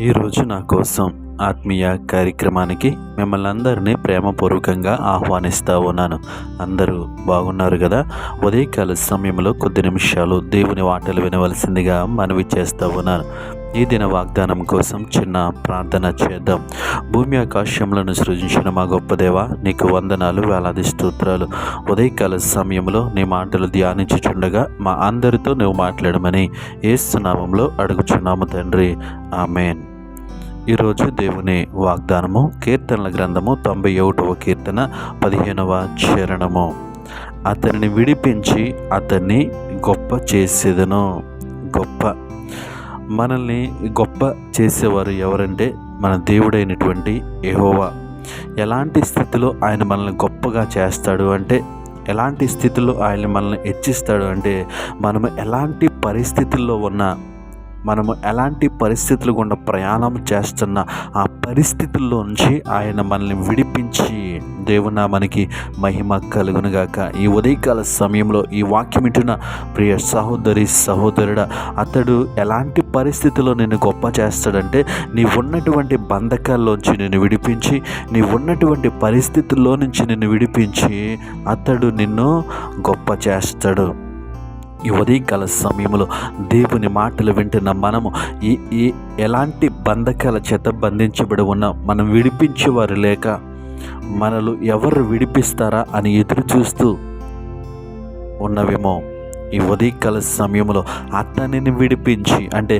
ఈరోజు నా కోసం ఆత్మీయ కార్యక్రమానికి మిమ్మల్ని అందరినీ ప్రేమపూర్వకంగా ఆహ్వానిస్తూ ఉన్నాను. అందరూ బాగున్నారు కదా? ఉదయకాల సమయంలో కొద్ది నిమిషాలు దేవుని వాటలు వినవలసిందిగా మనవి చేస్తూ ఉన్నాను. ఈ దిన వాగ్దానం కోసం చిన్న ప్రార్థన చేద్దాం. భూమి ఆకాశములను సృజించిన మా గొప్ప దేవ నీకు వందనాలు వేలాది స్తోత్రాలు. ఉదయకాల సమయంలో నీ మాటలు ధ్యానించుచుండగా మా అందరితో నువ్వు మాట్లాడమని ఏసునామంలో అడుగుచున్నాము తండ్రి. ఆమెన్. ఈరోజు దేవుని వాగ్దానము కీర్తనల గ్రంథము తొంభై ఒకటవ కీర్తన పదిహేనవ చరణము. అతనిని విడిపించి అతన్ని గొప్ప చేసేదను. గొప్ప. మనల్ని గొప్ప చేసేవారు ఎవరంటే మన దేవుడైనటువంటి యెహోవా. ఎలాంటి స్థితిలో ఆయన మనల్ని గొప్పగా చేస్తాడు అంటే ఎలాంటి స్థితిలో ఆయన మనల్ని హెచ్చిస్తాడు అంటే మనము ఎలాంటి పరిస్థితుల్లో ఉన్నా మనము ఎలాంటి పరిస్థితులు గుండా ప్రయాణం చేస్తున్న ఆ పరిస్థితుల్లో నుంచి ఆయన మనల్ని విడిపించి దేవున మనకి మహిమ కలుగునుగాక. ఈ ఉదయకాల సమయంలో ఈ వాక్యం ఇటున ప్రియ సహోదరి సహోదరుడ అతడు ఎలాంటి పరిస్థితిలో నేను గొప్ప చేస్తాడంటే నీ ఉన్నటువంటి బంధకాల్లోంచి నేను విడిపించి నీ ఉన్నటువంటి పరిస్థితుల్లో నుంచి నిన్ను విడిపించి అతడు నిన్ను గొప్ప చేస్తాడు. ఈ ఉదయకాల సమయంలో దేవుని మాటలు వింటున్న మనము ఈ ఈ ఎలాంటి బంధకాల చేత బంధించబడి ఉన్నా మనం విడిపించేవారు లేక మనలు ఎవరు విడిపిస్తారా అని ఎదురు చూస్తూ ఉన్నవేమో ఈ ఉదయకాల సమయంలో అతనిని విడిపించి అంటే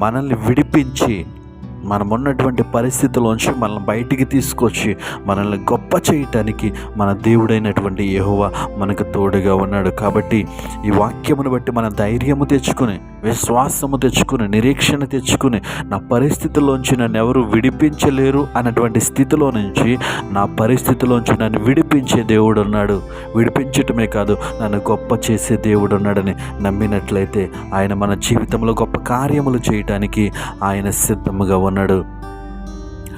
మనల్ని విడిపించి మనం ఉన్నటువంటి పరిస్థితిలోంచి మనల్ని బయటికి తీసుకొచ్చి మనల్ని గొప్ప చేయటానికి మన దేవుడైనటువంటి యహోవా మనకు తోడుగా ఉన్నాడు. కాబట్టి ఈ వాక్యమును బట్టి మన ధైర్యము తెచ్చుకుని విశ్వాసము తెచ్చుకుని నిరీక్షణ తెచ్చుకుని నా పరిస్థితిలోంచి నన్ను ఎవరు విడిపించలేరు అన్నటువంటి స్థితిలో నుంచి నా పరిస్థితిలోంచి నన్ను విడిపించే దేవుడు ఉన్నాడు విడిపించటమే కాదు నన్ను గొప్ప చేసే దేవుడు ఉన్నాడని నమ్మినట్లయితే ఆయన మన జీవితంలో గొప్ప కార్యములు చేయటానికి ఆయన సిద్ధముగా ఉన్నాడు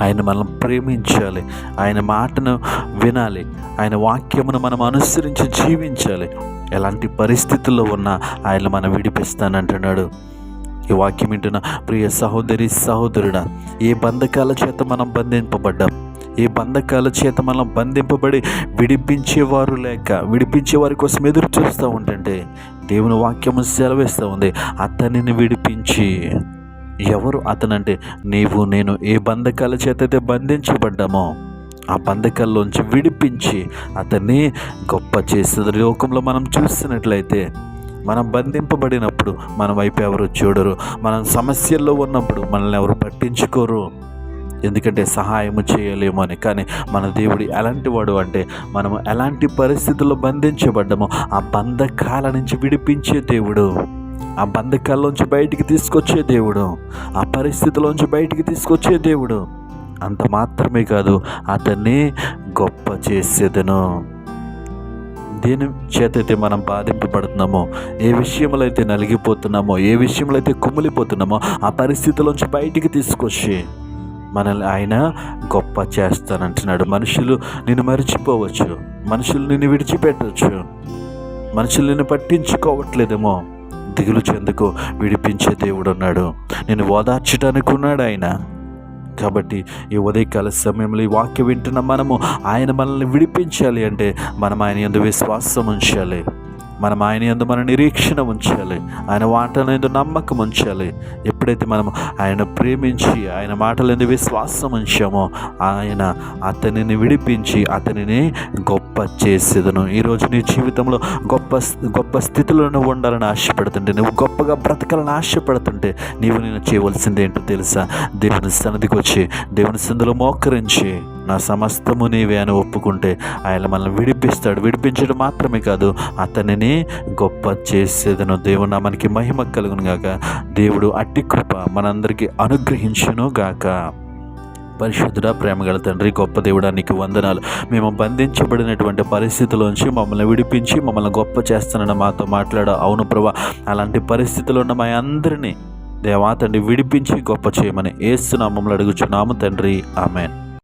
ఆయన మనం ప్రేమించాలి. ఆయన మాటను వినాలి. ఆయన వాక్యమును మనం అనుసరించి జీవించాలి. ఎలాంటి పరిస్థితుల్లో ఉన్నా ఆయన మనం విడిపిస్తానంటున్నాడు. ఈ వాక్యం వింటున్న ప్రియ సహోదరి సహోదరుడా ఏ బంధకాల చేత మనం బంధింపబడ్డాం? ఏ బంధకాల చేత మనం బంధింపబడి విడిపించేవారు లేక విడిపించేవారి కోసం ఎదురు చూస్తూ ఉంటుంటే దేవుని వాక్యము సెలవిస్తూ ఉంది. అతనిని విడిపించి ఎవరు అతనంటే నీవు నేను ఏ బంధకాల చేత అయితే బంధించబడ్డామో ఆ బంధకాల్లోంచి విడిపించి అతన్ని గొప్ప చేస్తుంది లోకంలో మనం చూస్తున్నట్లయితే మనం బంధింపబడినప్పుడు మన వైపు ఎవరు చూడరు మనం సమస్యల్లో ఉన్నప్పుడు మనల్ని ఎవరు పట్టించుకోరు. ఎందుకంటే సహాయము చేయలేము అని. కానీ మన దేవుడు ఎలాంటి వాడు అంటే మనం ఎలాంటి పరిస్థితుల్లో బంధించబడ్డామో ఆ బంధకాల నుంచి విడిపించే దేవుడు. ఆ బంధకాల్లోంచి బయటికి తీసుకొచ్చే దేవుడు. ఆ పరిస్థితిలోంచి బయటికి తీసుకొచ్చే దేవుడు. అంత మాత్రమే కాదు అతన్ని గొప్ప చేసేదను. దేని చేతైతే మనం బాధింపబడుతున్నామో ఏ విషయంలో అయితే నలిగిపోతున్నామో ఏ విషయంలో అయితే కుమిలిపోతున్నామో ఆ పరిస్థితిలోంచి బయటికి తీసుకొచ్చి మనల్ని ఆయన గొప్ప చేస్తానంటున్నాడు. మనుషులు నిన్ను మర్చిపోవచ్చు. మనుషులు నిన్ను విడిచిపెట్టవచ్చు మనుషులు నిన్ను పట్టించుకోవట్లేదేమో. దిగులు చెందుకు విడిపించే దేవుడు ఉన్నాడు. నేను ఓదార్చడానికి ఉన్నాడు ఆయన. కాబట్టి ఈ ఉదయకాల సమయంలో ఈ వాక్యం వింటున్న మనము ఆయన మనల్ని విడిపించాలి అంటే మనం ఆయన ఎందు విశ్వాసం ఉంచాలి. మనం ఆయన ఎందు మన నిరీక్షణ ఉంచాలి. ఆయన మాటల ఎందు నమ్మకం ఉంచాలి. ఎప్పుడైతే మనం ఆయన ప్రేమించి ఆయన మాటల ఎందు విశ్వాసం ఉంచామో ఆయన అతనిని విడిపించి అతనిని గొప్ప చేసేదను. ఈరోజు నీ జీవితంలో గొప్ప గొప్ప స్థితిలో నువ్వు ఉండాలని ఆశపడుతుంటే నువ్వు గొప్పగా బ్రతకాలని ఆశపడుతుంటే నీవు నేను చేయవలసింది ఏంటో తెలుసా? దేవుని సన్నిధికి వచ్చి దేవుని సందులో మోకరించి నా సమస్తము నీవే అని ఒప్పుకుంటే ఆయన మనల్ని విడిపిస్తాడు. విడిపించడం మాత్రమే కాదు అతనిని గొప్ప చేసేదను. దేవుడు మనకి మహిమ కలుగును గాక. దేవుడు అట్టి కృప మనందరికీ అనుగ్రహించును గాక. పరిశుద్ధుడ ప్రేమగల తండ్రి గొప్ప దేవుడా నీకు వందనాలు. మేము బంధించబడినటువంటి పరిస్థితుల్లోంచి మమ్మల్ని విడిపించి మమ్మల్ని గొప్ప చేస్తానని మాతో మాట్లాడ. అవును ప్రభా అలాంటి పరిస్థితులు ఉన్న మా అందరినీ దేవా తండ్రి విడిపించి గొప్ప చేయమని ఏస్తున్నామమ్మలు అడుగుచున్నాము తండ్రి. ఆమెన్.